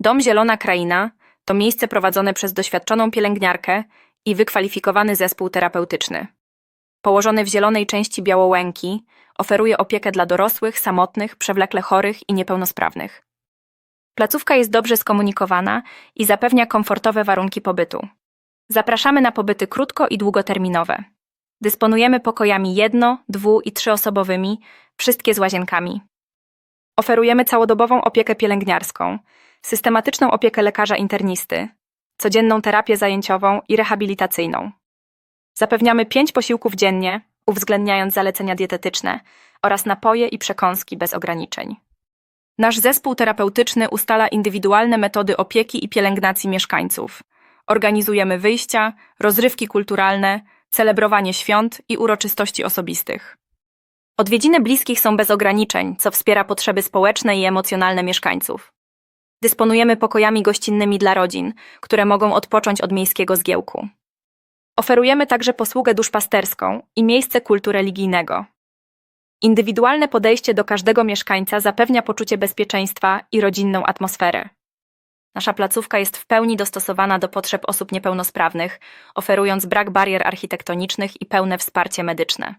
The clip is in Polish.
Dom Zielona Kraina to miejsce prowadzone przez doświadczoną pielęgniarkę i wykwalifikowany zespół terapeutyczny. Położony w zielonej części Białołęki, oferuje opiekę dla dorosłych, samotnych, przewlekle chorych i niepełnosprawnych. Placówka jest dobrze skomunikowana i zapewnia komfortowe warunki pobytu. Zapraszamy na pobyty krótko i długoterminowe. Dysponujemy pokojami jedno, dwu i trzyosobowymi, wszystkie z łazienkami. Oferujemy całodobową opiekę pielęgniarską, systematyczną opiekę lekarza internisty, codzienną terapię zajęciową i rehabilitacyjną. Zapewniamy pięć posiłków dziennie, uwzględniając zalecenia dietetyczne oraz napoje i przekąski bez ograniczeń. Nasz zespół terapeutyczny ustala indywidualne metody opieki i pielęgnacji mieszkańców. Organizujemy wyjścia, rozrywki kulturalne, celebrowanie świąt i uroczystości osobistych. Odwiedziny bliskich są bez ograniczeń, co wspiera potrzeby społeczne i emocjonalne mieszkańców. Dysponujemy pokojami gościnnymi dla rodzin, które mogą odpocząć od miejskiego zgiełku. Oferujemy także posługę duszpasterską i miejsce kultu religijnego. Indywidualne podejście do każdego mieszkańca zapewnia poczucie bezpieczeństwa i rodzinną atmosferę. Nasza placówka jest w pełni dostosowana do potrzeb osób niepełnosprawnych, oferując brak barier architektonicznych i pełne wsparcie medyczne.